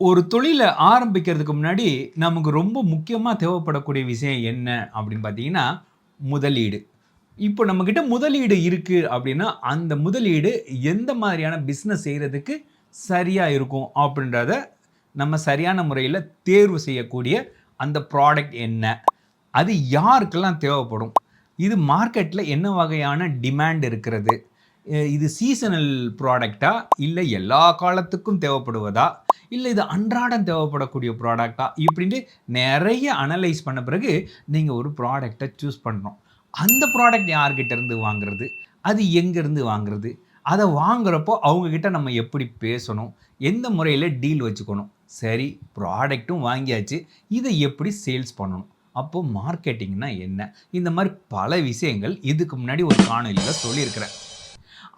ஒரு தொழிலை ஆரம்பிக்கிறதுக்கு முன்னாடி நமக்கு ரொம்ப முக்கியமாக தேவைப்படக்கூடிய விஷயம் என்ன அப்படின்னு பார்த்தீங்கன்னா முதலீடு. இப்போ நம்மக்கிட்ட முதலீடு இருக்குது அப்படின்னா அந்த முதலீடு எந்த மாதிரியான பிஸ்னஸ் செய்கிறதுக்கு சரியாக இருக்கும் அப்படின்றத நம்ம சரியான முறையில் தேர்வு செய்யக்கூடிய அந்த ப்ராடக்ட் என்ன? அது யாருக்கெல்லாம் தேவைப்படும்? இது மார்க்கெட்டில் என்ன வகையான டிமாண்ட் இருக்கிறது? இது சீசனல் ப்ராடக்டா இல்லை எல்லா காலத்துக்கும் தேவைப்படுவதா? இல்லை இது அன்றாடம் தேவைப்படக்கூடிய ப்ராடக்டா இப்படின்ட்டு நிறைய அனலைஸ் பண்ண பிறகு நீங்கள் ஒரு ப்ராடக்டை சூஸ் பண்ணணும். அந்த ப்ராடக்ட் யார்கிட்ட இருந்து வாங்குறது? அது எங்கேருந்து வாங்குறது? அதை வாங்குறப்போ அவங்கக்கிட்ட நம்ம எப்படி பேசணும்? எந்த முறையில் டீல் வச்சுக்கணும்? சரி ப்ராடக்ட்டும் வாங்கியாச்சு. இதை எப்படி சேல்ஸ் பண்ணணும்? அப்போது மார்க்கெட்டிங்னா என்ன? இந்த மாதிரி பல விஷயங்கள் இதுக்கு முன்னாடி ஒரு காணொலியில் சொல்லியிருக்கிறேன்.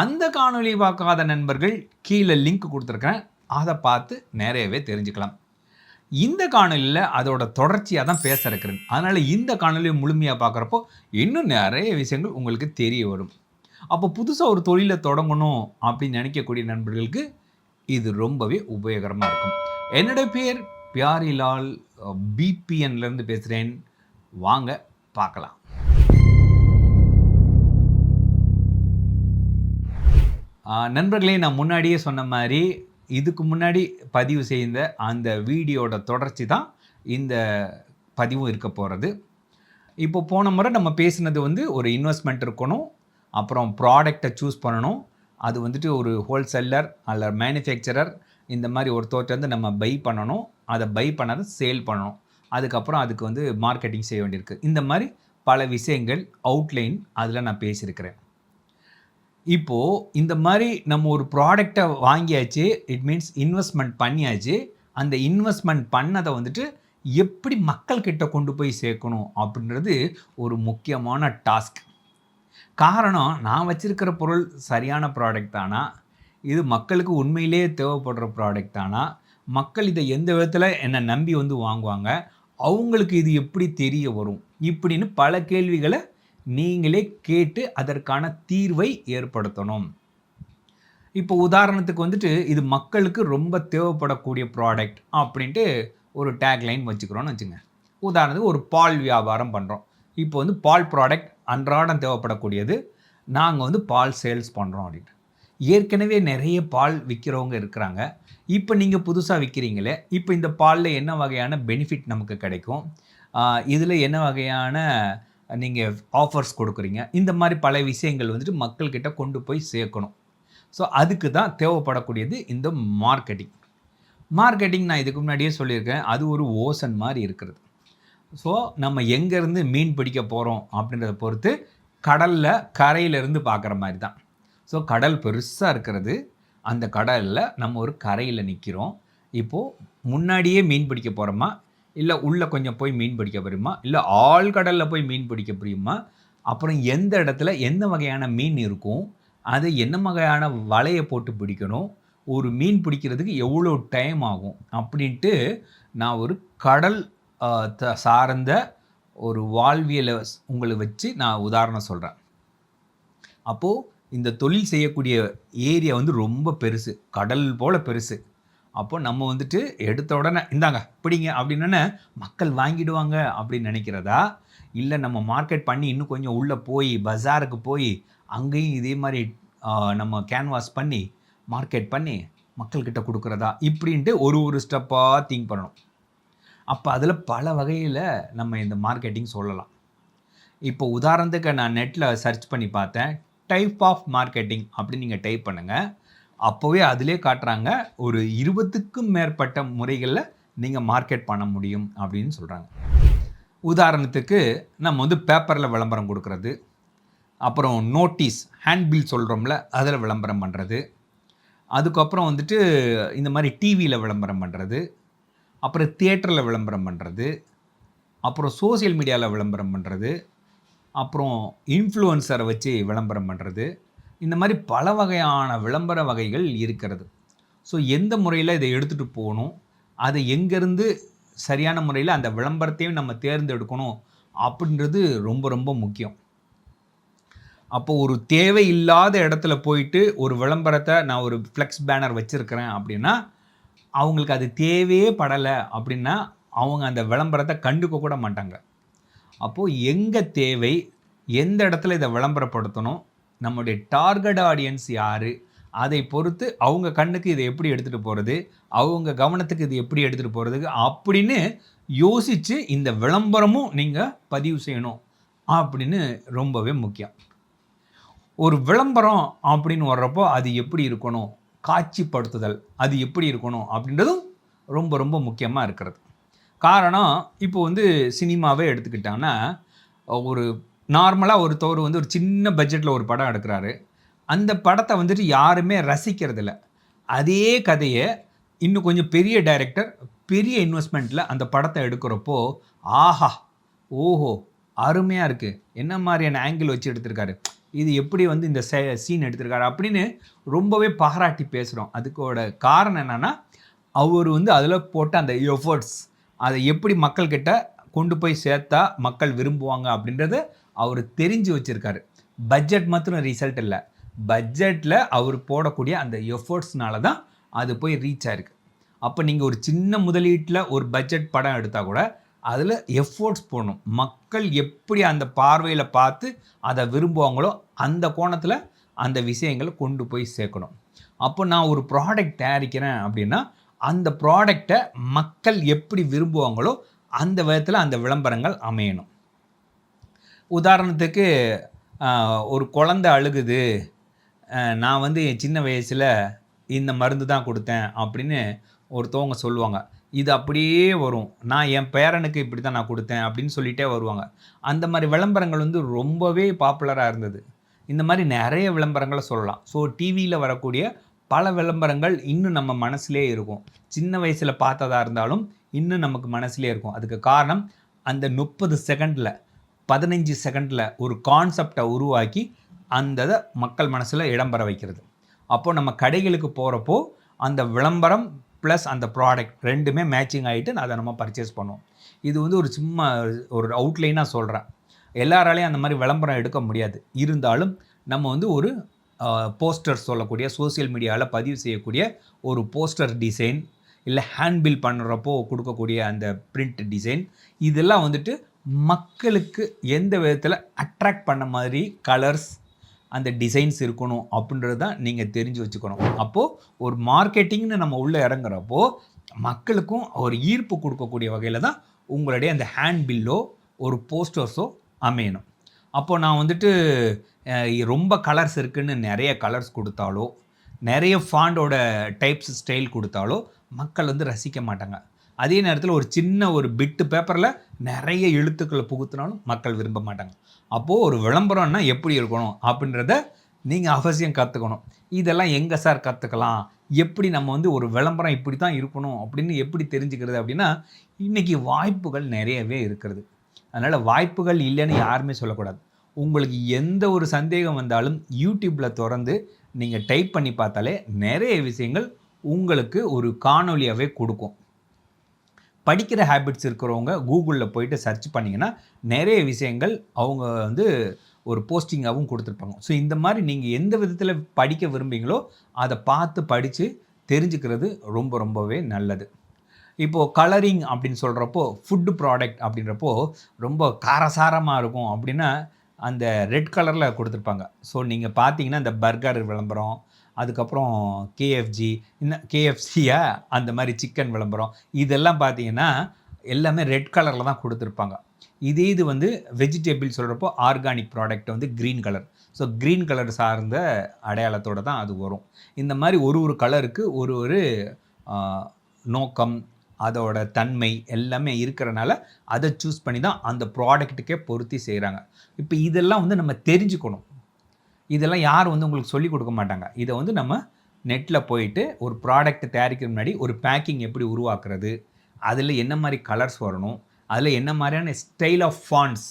அந்த காணொளி பார்க்காத நண்பர்கள் கீழே லிங்க் கொடுத்துருக்கேன் அதை பார்த்து நிறையவே தெரிஞ்சுக்கலாம். இந்த காணொலியில் அதோட தொடர்ச்சியாக தான் பேச இருக்கிறேன். அதனால் இந்த காணொலியை முழுமையாக பார்க்குறப்போ இன்னும் நிறைய விஷயங்கள் உங்களுக்கு தெரிய வரும். அப்போ புதுசாக ஒரு தொழிலை தொடங்கணும் அப்படின்னு நினைக்கக்கூடிய நண்பர்களுக்கு இது ரொம்பவே உபயோகரமாக இருக்கும். என்னுடைய பேர் பியாரிலால் பிபிஎன்லேருந்து பேசுகிறேன் வாங்க பார்க்கலாம். நண்பர்களே நான் முன்னாடியே சொன்ன மாதிரி இதுக்கு முன்னாடி பதிவு செய்த அந்த வீடியோட தொடர்ச்சி தான் இந்த பதிவும் இருக்க போகிறது இப்போ போன முறை நம்ம பேசினது வந்து ஒரு இன்வெஸ்ட்மெண்ட் இருக்கணும் அப்புறம் ப்ராடக்டை சூஸ் பண்ணணும். அது வந்துட்டு ஒரு ஹோல்சேலர் அல்ல மேனுஃபேக்சரர் இந்த மாதிரி ஒருத்தோட்ட வந்து நம்ம பை பண்ணணும். அதை பை பண்ணதை சேல் பண்ணணும். அதுக்கப்புறம் அதுக்கு வந்து மார்க்கெட்டிங் செய்ய வேண்டியிருக்கு. இந்த மாதிரி பல விஷயங்கள் அவுட்லைன் அதில் நான் பேசியிருக்கிறேன். இப்போது இந்த மாதிரி நம்ம ஒரு ப்ராடக்டை வாங்கியாச்சு இட் மீன்ஸ் இன்வெஸ்ட்மெண்ட் பண்ணியாச்சு. அந்த இன்வெஸ்ட்மெண்ட் பண்ணதை வந்துட்டு எப்படி மக்கள்கிட்ட கொண்டு போய் சேர்க்கணும் அப்படின்றது ஒரு முக்கியமான டாஸ்க் காரணம் நான் வச்சுருக்கிற பொருள் சரியான ப்ராடக்ட் தானா? இது மக்களுக்கு உண்மையிலேயே தேவைப்படுற ப்ராடக்ட் தானா? மக்கள் இதை எந்த விதத்தில் என்னை நம்பி வந்து வாங்குவாங்க? அவங்களுக்கு இது எப்படி தெரிய வரும்? இப்படின்னு பல கேள்விகளை நீங்களே கேட்டு அதற்கான தீர்வை ஏற்படுத்தணும். இப்போ உதாரணத்துக்கு வந்துட்டு இது மக்களுக்கு ரொம்ப தேவைப்படக்கூடிய ப்ராடக்ட் அப்படின்ட்டு ஒரு டேக்லைன் வச்சுக்கிறோன்னு வச்சுங்க. உதாரணத்துக்கு ஒரு பால் வியாபாரம் பண்ணுறோம் இப்போ வந்து பால் ப்ராடக்ட் அன்றாடம் தேவைப்படக்கூடியது. நாங்கள் வந்து பால் சேல்ஸ் பண்ணுறோம் அப்படின்ட்டு. ஏற்கனவே நிறைய பால் விற்கிறவங்க இருக்கிறாங்க. இப்போ நீங்கள் புதுசாக விற்கிறீங்களே இப்போ இந்த பாலில் என்ன வகையான பெனிஃபிட் நமக்கு கிடைக்கும்? இதில் என்ன வகையான நீங்கள் ஆஃபர்ஸ் கொடுக்குறீங்க. இந்த மாதிரி பல விஷயங்கள் வந்துட்டு மக்கள்கிட்ட கொண்டு போய் சேர்க்கணும். ஸோ அதுக்கு தான் தேவைப்படக்கூடியது இந்த மார்க்கெட்டிங் மார்க்கெட்டிங் நான் இதுக்கு முன்னாடியே சொல்லியிருக்கேன். அது ஒரு ஓசன் மாதிரி இருக்கிறது. ஸோ நம்ம எங்கேருந்து மீன் பிடிக்க போகிறோம் அப்படின்றத பொறுத்து கடலில் கரையிலேருந்து பார்க்குற மாதிரி தான். ஸோ கடல் பெருசாக இருக்கிறது. அந்த கடலில் நம்ம ஒரு கரையில் நிற்கிறோம் இப்போது முன்னாடியே மீன் பிடிக்க போகிறோமா இல்லை உள்ளே கொஞ்சம் போய் மீன் பிடிக்க போகிறோமா இல்லை ஆழ்கடலில் போய் மீன் பிடிக்க புரியுமா? அப்புறம் எந்த இடத்துல எந்த வகையான மீன் இருக்கும்? அதை என்ன வகையான வலையை போட்டு பிடிக்கணும்? ஒரு மீன் பிடிக்கிறதுக்கு எவ்வளோ டைம் ஆகும்? அப்படின்ட்டு நான் ஒரு கடல் த- சார்ந்த ஒரு வாழ்வியலை உங்களை வச்சு நான் உதாரணம் சொல்கிறேன் அப்போது இந்த தொழில் செய்யக்கூடிய ஏரியா வந்து ரொம்ப பெருசு. கடல் போல் பெருசு. அப்போ நம்ம வந்துட்டு எடுத்த உடனே இந்தாங்க பிடிங்க அப்படின்னே மக்கள் வாங்கிடுவாங்க அப்படின்னு நினைக்கிறதா? இல்லை நம்ம மார்க்கெட் பண்ணி இன்னும் கொஞ்சம் உள்ளே போய் பஜாருக்கு போய் அங்கேயும் இதே மாதிரி நம்ம கேன்வாஸ் பண்ணி மார்க்கெட் பண்ணி மக்கள்கிட்ட கொடுக்குறதா? இப்படின்ட்டு ஒரு ஒரு ஸ்டெப்பாக திங்க் பண்ணணும். அப்போ அதில் பல வகையில் நம்ம இந்த மார்க்கெட்டிங் சொல்லலாம். இப்போ உதாரணத்துக்கு நான் நெட்டில் சர்ச் பண்ணி பார்த்தேன் டைப் ஆஃப் மார்க்கெட்டிங் அப்படின்னு நீங்கள் டைப் பண்ணுங்கள் அப்போவே அதிலே காட்டுறாங்க ஒரு இருபதுக்கும் மேற்பட்ட முறைகளில் நீங்கள் மார்க்கெட் பண்ண முடியும் அப்படின்னு சொல்கிறாங்க உதாரணத்துக்கு நம்ம வந்து பேப்பரில் விளம்பரம் கொடுக்கறது அப்புறம் நோட்டீஸ் ஹேண்ட்பில் சொல்கிறோம்ல அதில் விளம்பரம் பண்ணுறது அதுக்கப்புறம் வந்துட்டு இந்த மாதிரி டிவியில் விளம்பரம் பண்ணுறது அப்புறம் தியேட்டரில் விளம்பரம் பண்ணுறது அப்புறம் சோஷியல் மீடியாவில் விளம்பரம் பண்ணுறது அப்புறம் இன்ஃப்ளூயன்சரை வச்சு விளம்பரம் பண்ணுறது இந்த மாதிரி பல வகையான விளம்பர வகைகள் இருக்கிறது. ஸோ எந்த முறையில் இதை எடுத்துகிட்டு போகணும்? அதை எங்கேருந்து சரியான முறையில் அந்த விளம்பரத்தையும் நம்ம தேர்ந்தெடுக்கணும்? அப்படின்றது ரொம்ப ரொம்ப முக்கியம். அப்போ ஒரு தேவை இல்லாத இடத்துல போயிட்டு ஒரு விளம்பரத்தை நான் ஒரு ஃப்ளெக்ஸ் பேனர் வச்சுருக்கிறேன் அப்படின்னா அவங்களுக்கு அது தேவையே படலை அப்படின்னா அவங்க அந்த விளம்பரத்தை கண்டுக்க கூட மாட்டாங்க. அப்போது எங்கே தேவை எந்த இடத்துல இதை விளம்பரப்படுத்தணும்? நம்முடைய டார்கெட் ஆடியன்ஸ் யார்? அதை பொறுத்து அவங்க கண்ணுக்கு இதை எப்படி எடுத்துகிட்டு போகிறது அவங்க கவனத்துக்கு இது எப்படி எடுத்துகிட்டு போகிறதுக்கு அப்படின்னு யோசித்து இந்த விளம்பரமும் நீங்கள் பதிவு செய்யணும் அப்படின்னு ரொம்பவே முக்கியம். ஒரு விளம்பரம் அப்படின்னு வர்றப்போ அது எப்படி இருக்கணும்? காட்சிப்படுத்துதல் அது எப்படி இருக்கணும்? அப்படின்றதும் ரொம்ப ரொம்ப முக்கியமாக இருக்கிறது. காரணம் இப்போ வந்து சினிமாவே எடுத்துக்கிட்டாங்கன்னா ஒரு நார்மலாக ஒருத்தவர் வந்து ஒரு சின்ன பட்ஜெட்டில் ஒரு படம் எடுக்கிறாரு. அந்த படத்தை வந்துட்டு யாருமே ரசிக்கிறதில்ல. அதே கதையை இன்னும் கொஞ்சம் பெரிய டைரக்டர் பெரிய இன்வெஸ்ட்மெண்ட்டில் அந்த படத்தை எடுக்கிறப்போ ஆஹா ஓஹோ அருமையாக இருக்குது என்ன மாதிரியான ஆங்கிள் வச்சு எடுத்திருக்காரு? இது எப்படி வந்து இந்த சீன் எடுத்திருக்காரு? அப்படின்னு ரொம்பவே பாராட்டி பேசுகிறோம் அதுக்கோட காரணம் என்னென்னா அவர் வந்து அதில் போட்ட அந்த எஃபர்ட்ஸ் அதை எப்படி மக்கள்கிட்ட கொண்டு போய் சேர்த்தா மக்கள் விரும்புவாங்க அப்படின்றத அவர் தெரிஞ்சு வச்சுருக்காரு. பட்ஜெட் மாத்திரம் ரிசல்ட் இல்லை. பட்ஜெட்டில் அவர் போடக்கூடிய அந்த எஃபர்ட்ஸ்னால தான் அது போய் ரீச் ஆயிருக்கு. அப்போ நீங்கள் ஒரு சின்ன முதலீட்டில் ஒரு பட்ஜெட் படம் எடுத்தால் கூட அதில் எஃபோர்ட்ஸ் போடணும். மக்கள் எப்படி அந்த பார்வையில் பார்த்து அதை விரும்புவாங்களோ அந்த கோணத்தில் அந்த விஷயங்களை கொண்டு போய் சேர்க்கணும். அப்போ நான் ஒரு ப்ராடக்ட் தயாரிக்கிறேன் அப்படின்னா அந்த ப்ராடக்டை மக்கள் எப்படி விரும்புவாங்களோ அந்த விதத்தில் அந்த விளம்பரங்கள் அமையணும். உதாரணத்துக்கு ஒரு குழந்த அழுகுது. நான் வந்து என் சின்ன வயசில் இந்த மருந்து தான் கொடுத்தேன் அப்படின்னு ஒருத்தவங்க சொல்லுவாங்க. இது அப்படியே வரும். நான் என் பேரனுக்கு இப்படி தான் நான் கொடுத்தேன் அப்படின்னு சொல்லிகிட்டே வருவாங்க. அந்த மாதிரி விளம்பரங்கள் வந்து ரொம்பவே பாப்புலராக இருந்தது. இந்த மாதிரி நிறைய விளம்பரங்களை சொல்லலாம். ஸோ டிவியில் வரக்கூடிய பல விளம்பரங்கள் இன்னும் நம்ம மனசுலேயே இருக்கும். சின்ன வயசில் பார்த்ததா இருந்தாலும் இன்னும் நமக்கு மனசுலேயே இருக்கும். அதுக்கு காரணம் அந்த முப்பது செகண்டில் பதினஞ்சு செகண்டில் ஒரு கான்செப்டை உருவாக்கி அந்த மக்கள் மனசில் இடம்பெற வைக்கிறது. அப்போது நம்ம கடைகளுக்கு போகிறப்போ அந்த விளம்பரம் ப்ளஸ் அந்த ப்ராடக்ட் ரெண்டுமே மேட்சிங் ஆகிட்டு அதை நம்ம பர்ச்சேஸ் பண்ணுவோம். இது வந்து ஒரு சும்மா ஒரு அவுட்லைனாக சொல்கிறேன் எல்லாராலையும் அந்த மாதிரி விளம்பரம் எடுக்க முடியாது. இருந்தாலும் நம்ம வந்து ஒரு போஸ்டர் சொல்லக்கூடிய சோசியல் மீடியாவில் பதிவு செய்யக்கூடிய ஒரு போஸ்டர் டிசைன் இல்லை ஹேண்ட்பில் பண்ணுறப்போ கொடுக்கக்கூடிய அந்த பிரிண்ட் டிசைன் இதெல்லாம் வந்துட்டு மக்களுக்கு எந்த விதத்தில் அட்ராக்ட் பண்ண மாதிரி கலர்ஸ் அந்த டிசைன்ஸ் இருக்கணும் அப்படின்றது தான் நீங்கள் தெரிஞ்சு வச்சுக்கணும். அப்போது ஒரு மார்க்கெட்டிங்னு நம்ம உள்ளே இறங்குறப்போ மக்களுக்கும் ஒரு ஈர்ப்பு கொடுக்கக்கூடிய வகையில் தான் உங்களுடைய அந்த ஹேண்ட் பில்லோ ஒரு போஸ்டர்ஸோ அமையணும். அப்போது நான் வந்துட்டு ரொம்ப கலர்ஸ் இருக்குதுன்னு நிறைய கலர்ஸ் கொடுத்தாலோ நிறைய ஃபாண்டோட டைப்ஸ் ஸ்டைல் கொடுத்தாலோ மக்கள் வந்து ரசிக்க மாட்டாங்க. அதே நேரத்தில் ஒரு சின்ன ஒரு பிட்டு பேப்பரில் நிறைய எழுத்துக்களை புகுத்தினாலும் மக்கள் விரும்ப மாட்டாங்க. அப்போது ஒரு விளம்பரம்னா எப்படி இருக்கணும் அப்படின்றத நீங்கள் அவசியம் கற்றுக்கணும் இதெல்லாம் எங்கே சார் கற்றுக்கலாம் எப்படி நம்ம வந்து ஒரு விளம்பரம் இப்படி தான் இருக்கணும் அப்படின்னு எப்படி தெரிஞ்சுக்கிறது அப்படின்னா இன்றைக்கி வாய்ப்புகள் நிறையவே இருக்கிறது. அதனால் வாய்ப்புகள் இல்லைன்னு யாருமே சொல்லக்கூடாது. உங்களுக்கு எந்த ஒரு சந்தேகம் வந்தாலும் யூடியூப்பில் திறந்து நீங்கள் டைப் பண்ணி பார்த்தாலே நிறைய விஷயங்கள் உங்களுக்கு ஒரு காணொலியாகவே கொடுக்கும். படிக்கிற ஹேபிட்ஸ் இருக்கிறவங்க கூகுளில் போயிட்டு சர்ச் பண்ணிங்கன்னா நிறைய விஷயங்கள் அவங்க வந்து ஒரு போஸ்டிங்காகவும் கொடுத்துருப்பாங்க. ஸோ இந்த மாதிரி நீங்கள் எந்த விதத்தில் படிக்க விரும்புகிறீங்களோ அதை பார்த்து படித்து தெரிஞ்சுக்கிறது ரொம்ப ரொம்பவே நல்லது. இப்போது கலரிங் அப்படின்னு சொல்கிறப்போ ஃபுட்டு ப்ராடக்ட் அப்படின்றப்போ ரொம்ப காரசாரமாக இருக்கும் அப்படின்னா அந்த ரெட் கலரில் கொடுத்துருப்பாங்க. ஸோ நீங்கள் பார்த்தீங்கன்னா இந்த பர்கர் விளம்பரம் அதுக்கப்புறம் கேஎஃப்ஜி இந்த கேஎஃப்சியா அந்த மாதிரி சிக்கன் விளம்பரம். இதெல்லாம் பார்த்தீங்கன்னா எல்லாமே ரெட் கலரில் தான் கொடுத்துருப்பாங்க. இதே இது வந்து வெஜிடபிள் சொல்கிறப்போ ஆர்கானிக் ப்ராடக்ட் வந்து green colour so green colour சார்ந்த அடையாளத்தோடு தான் அது வரும். இந்த மாதிரி ஒரு ஒரு கலருக்கு ஒரு ஒரு நோக்கம் அதோட தன்மை எல்லாமே இருக்கிறனால அதை சூஸ் பண்ணி தான் அந்த ப்ராடக்ட்டுக்கே பொருத்தி செய்கிறாங்க இப்போ இதெல்லாம் வந்து நம்ம தெரிஞ்சுக்கணும். இதெல்லாம் யாரும் வந்து உங்களுக்கு சொல்லிக் கொடுக்க மாட்டாங்க. இதை வந்து நம்ம நெட்டில் போயிட்டு ஒரு ப்ராடக்ட் தயாரிக்கிற முன்னாடி ஒரு பேக்கிங் எப்படி உருவாக்குறது அதில் என்ன மாதிரி கலர்ஸ் வரணும் அதில் என்ன மாதிரியான ஸ்டைல் ஆஃப் ஃபாண்ட்ஸ்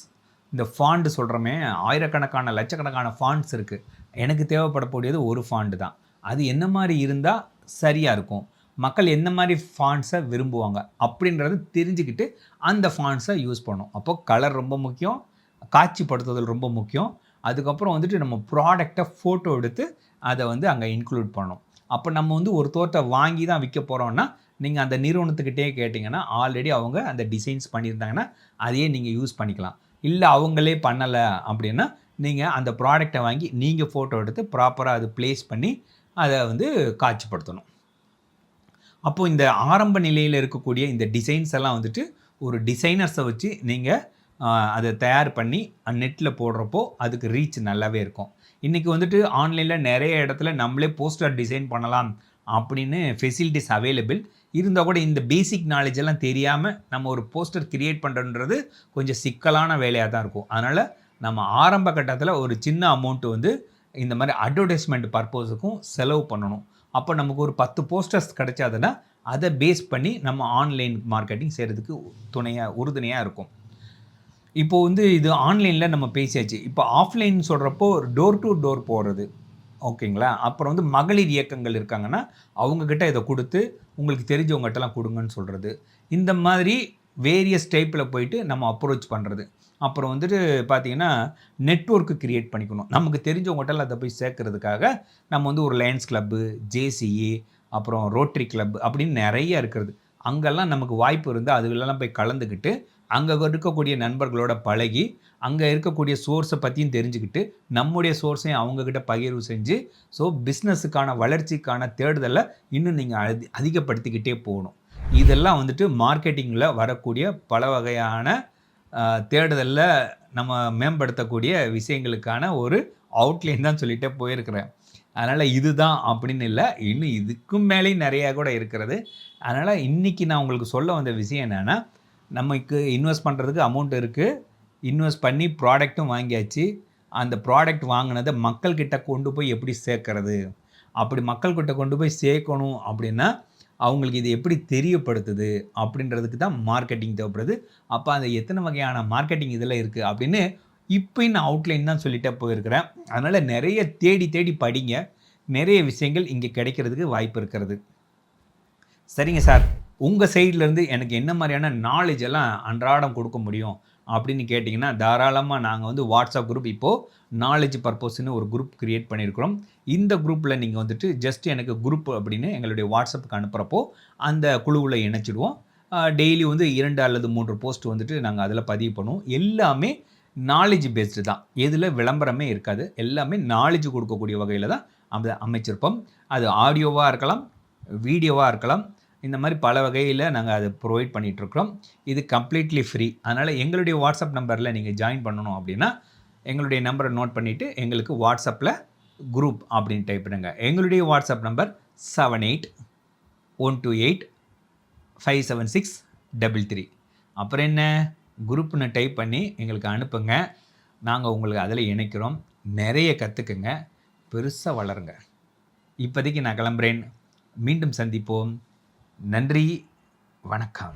இந்த ஃபாண்டு சொல்கிறோமே ஆயிரக்கணக்கான லட்சக்கணக்கான ஃபாண்ட்ஸ் இருக்குது எனக்கு தேவைப்படக்கூடியது ஒரு ஃபாண்டு தான். அது என்ன மாதிரி இருந்தால் சரியாக இருக்கும். மக்கள் எந்த மாதிரி ஃபாண்ட்ஸை விரும்புவாங்க அப்படின்றத தெரிஞ்சுக்கிட்டு அந்த ஃபாண்ட்ஸை யூஸ் பண்ணும் அப்போது கலர் ரொம்ப முக்கியம் காட்சிப்படுத்துதல் ரொம்ப முக்கியம் அதுக்கப்புறம் வந்துட்டு நம்ம ப்ராடக்டை ஃபோட்டோ எடுத்து அதை வந்து அங்கே இன்க்ளூட் பண்ணணும். அப்போ நம்ம வந்து ஒரு தோட்டை வாங்கி தான் விற்க போகிறோம்னா நீங்கள் அந்த நிறுவனத்துக்கிட்டே கேட்டிங்கன்னா ஆல்ரெடி அவங்க அந்த டிசைன்ஸ் பண்ணியிருந்தாங்கன்னா அதையே நீங்கள் யூஸ் பண்ணிக்கலாம். இல்லை அவங்களே பண்ணலை அப்படின்னா நீங்கள் அந்த ப்ராடக்டை வாங்கி நீங்கள் ஃபோட்டோ எடுத்து ப்ராப்பராக அது ப்ளேஸ் பண்ணி அதை வந்து காட்சிப்படுத்தணும். அப்போது இந்த ஆரம்ப நிலையில் இருக்கக்கூடிய இந்த டிசைன்ஸ் எல்லாம் வந்துட்டு ஒரு டிசைனர்ஸை வச்சு நீங்கள் அதை தயார் பண்ணி நெட்டில் போடுறப்போ அதுக்கு ரீச் நல்லாவே இருக்கும். இன்றைக்கி வந்துட்டு ஆன்லைனில் நிறைய இடத்துல நம்மளே போஸ்டர் டிசைன் பண்ணலாம் அப்படின்னு ஃபெசிலிட்டிஸ் அவைலபிள் இருந்தால் கூட இந்த பேசிக் நாலேஜ் எல்லாம் தெரியாமல் நம்ம ஒரு போஸ்டர் கிரியேட் பண்ணுறன்றது கொஞ்சம் சிக்கலான வேலையாக தான் இருக்கும். அதனால் நம்ம ஆரம்ப கட்டத்தில் ஒரு சின்ன அமௌண்ட்டு வந்து இந்த மாதிரி அட்வர்டைஸ்மெண்ட் பர்பஸுக்கும் செலவு பண்ணணும். அப்போ நமக்கு ஒரு பத்து போஸ்டர்ஸ் கிடைச்சாதுன்னா அதை பேஸ் பண்ணி நம்ம ஆன்லைன் மார்க்கெட்டிங் செய்கிறதுக்கு துணையாக உறுதுணையாக இருக்கும். இப்போது வந்து இது ஆன்லைனில் நம்ம பேசியாச்சு. இப்போ ஆஃப்லைன் சொல்கிறப்போ டோர் டு டோர் போகிறது ஓகேங்களா? அப்புறம் வந்து மகளிர் இயக்கங்கள் இருக்காங்கன்னா அவங்கக்கிட்ட இதை கொடுத்து உங்களுக்கு தெரிஞ்சவங்ககிட்டலாம் கொடுங்கன்னு சொல்கிறது இந்த மாதிரி வேரியஸ் டைப்பில் போயிட்டு நம்ம அப்ரோச் பண்ணுறது அப்புறம் வந்துட்டு பார்த்தீங்கன்னா நெட்ஒர்க்கு க்ரியேட் பண்ணிக்கணும். நமக்கு தெரிஞ்சவங்ககிட்டலாம் அதை போய் சேர்க்கறதுக்காக நம்ம வந்து ஒரு லயன்ஸ் கிளப்பு ஜேசிஇ அப்புறம் ரோட்ரி கிளப் அப்படின்னு நிறைய இருக்கிறது. அங்கெல்லாம் நமக்கு வாய்ப்பு இருந்தால் அதுகளெல்லாம் போய் கலந்துக்கிட்டு அங்கே இருக்கக்கூடிய நண்பர்களோட பழகி அங்கே இருக்கக்கூடிய சோர்ஸை பற்றியும் தெரிஞ்சுக்கிட்டு நம்முடைய சோர்ஸையும் அவங்கக்கிட்ட பகிர்வு செஞ்சு ஸோ பிஸ்னஸுக்கான வளர்ச்சிக்கான தேடுதலை இன்னும் நீங்கள் அதி அதிகப்படுத்திக்கிட்டே போகணும். இதெல்லாம் வந்துட்டு மார்க்கெட்டிங்கில் வரக்கூடிய பல வகையான தேடுதலில் நம்ம மேம்படுத்தக்கூடிய விஷயங்களுக்கான ஒரு அவுட்லைன் தான் சொல்லிகிட்டே போயிருக்கிறேன். அதனால் இதுதான் அப்படின்னு இல்லை இன்னும் இதுக்கும் மேலேயும் நிறையா கூட இருக்கிறது. அதனால் இன்றைக்கி நான் உங்களுக்கு சொல்ல வந்த விஷயம் என்னென்னா நமக்கு இன்வெஸ்ட் பண்ணுறதுக்கு அமௌண்ட் இருக்குது இன்வெஸ்ட் பண்ணி ப்ராடக்ட்டும் வாங்கியாச்சு. அந்த ப்ராடக்ட் வாங்கினதை மக்கள்கிட்ட கொண்டு போய் எப்படி சேர்க்கறது? அப்படி மக்கள்கிட்ட கொண்டு போய் சேர்க்கணும் அப்படின்னா அவங்களுக்கு இது எப்படி தெரியப்படுத்துது? அப்படின்றதுக்கு தான் மார்க்கெட்டிங் தேவைப்படுது. அப்போ அந்த எத்தனை வகையான மார்க்கெட்டிங் இதில் இருக்குது அப்படின்னு இப்போ நான் அவுட்லைன் தான் சொல்லிட்டே போயிருக்கிறேன். அதனால் நிறைய தேடி தேடி படிங்க. நிறைய விஷயங்கள் இங்கே கிடைக்கிறதுக்கு வாய்ப்பு இருக்கிறது. சரிங்க சார். உங்கள் சைட்லேருந்து எனக்கு என்ன மாதிரியான நாலேஜ் எல்லாம் அன்றாடம் கொடுக்க முடியும் அப்படின்னு கேட்டிங்கன்னா தாராளமாக நாங்கள் வந்து வாட்ஸ்அப் குரூப் இப்போது நாலேஜ் பர்பஸ்ன்னு ஒரு குரூப் க்ரியேட் பண்ணியிருக்கிறோம். இந்த குரூப்பில் நீங்கள் வந்துட்டு ஜஸ்ட் எனக்கு குரூப் அப்படின்னு எங்களுடைய வாட்ஸ்அப்புக்கு அனுப்புகிறப்போ அந்த குழுவில் இணைச்சிடுவோம். டெய்லி வந்து இரண்டு அல்லது மூன்று போஸ்ட் வந்துட்டு நாங்கள் அதில் பதிவு பண்ணுவோம். எல்லாமே நாலேஜ் பேஸ்டு தான். எதில் விளம்பரமே இருக்காது. எல்லாமே நாலேஜ் கொடுக்கக்கூடிய வகையில் தான் அதை அமைச்சிருப்போம். அது ஆடியோவாக இருக்கலாம் வீடியோவாக இருக்கலாம் இந்த மாதிரி பல வகையில் நாங்கள் அதை ப்ரொவைட் பண்ணிகிட்ருக்குறோம் இது கம்ப்ளீட்லி ஃப்ரீ அதனால் எங்களுடைய வாட்ஸ்அப் நம்பரில் நீங்கள் ஜாயின் பண்ணணும் அப்படின்னா எங்களுடைய நம்பரை நோட் பண்ணிவிட்டு எங்களுக்கு வாட்ஸ்அப்பில் குரூப் அப்படின்னு டைப் பண்ணுங்கள் எங்களுடைய WhatsApp number seven eight one two eight five seven six double three அப்புறம் என்ன? குரூப்னு டைப் பண்ணி எங்களுக்கு அனுப்புங்க. நாங்கள் உங்களுக்கு அதில் இணைக்கிறோம். நிறைய கற்றுக்குங்க பெருசாக வளருங்க. இப்போதைக்கு நான் கிளம்புறேன். மீண்டும் சந்திப்போம். நன்றி வணக்கம்.